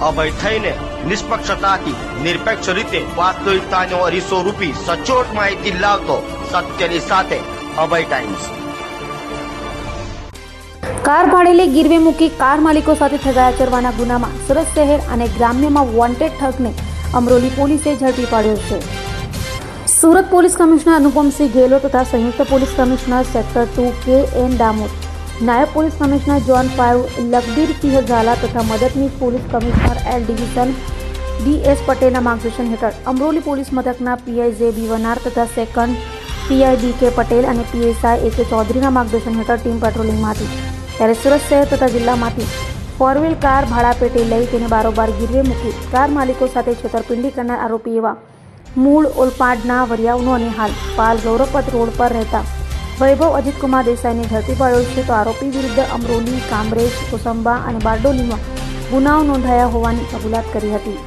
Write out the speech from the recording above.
અભય થઈને નિષ્પક્ષતાથી નિરપેક્ષ રીતે વાસ્તવિકતાનો અરીસો રૂપી સચોટ માહિતી લાવતો સત્યની સાથે અભય ટાઈમ્સ. કાર ભાડેલી ગીરવે મૂકી કાર માલિકો સાથે થયા ચરવાના ગુનામાં સુરત શહેર અને ગ્રામ્યમાં વોન્ટેડ ઠગને અમરોલી પોલીસે ઝડપી પાડ્યો છે. સુરત પોલીસ કમિશનર અનુપમસિંહ ગેહલોત તથા સંયુક્ત police commissioner sector two K N Damor નાયબ police commissioner zone five Lakhbirsinh Jhala તથા મદદનીશ police commissioner L division D S પટેલના માર્ગદર્શન હેઠળ અમરોલી પોલીસ મથકના પીઆઈ જે બી વનાર તથા સેકન્ડ પીઆઈ ડી કે પટેલ અને પીએસઆઈ એ કે ચૌધરીના માર્ગદર્શન હેઠળ ટીમ પેટ્રોલિંગમાં હતી ત્યારે સુરત શહેર તથા જિલ્લામાંથી ફોર વ્હીલ કાર ભાડા પેટે લઈ તેને બારોબાર ગીરવે મૂકી કાર માલિકો સાથે છેતરપિંડી કરનાર આરોપી એવા મૂળ ઓલપાડના વરિયાવનો અને હાલ પાલ ગૌરવપત રોડ પર રહેતા વૈભવ અજીતકુમાર દેસાઈને ઝડપી પાડ્યો છે તો આરોપી વિરુદ્ધ અમરોલી, કામરેજ, કોસંબા અને બારડોલીમાં ગુનાઓ નોંધાયા હોવાની કબૂલાત કરી હતી.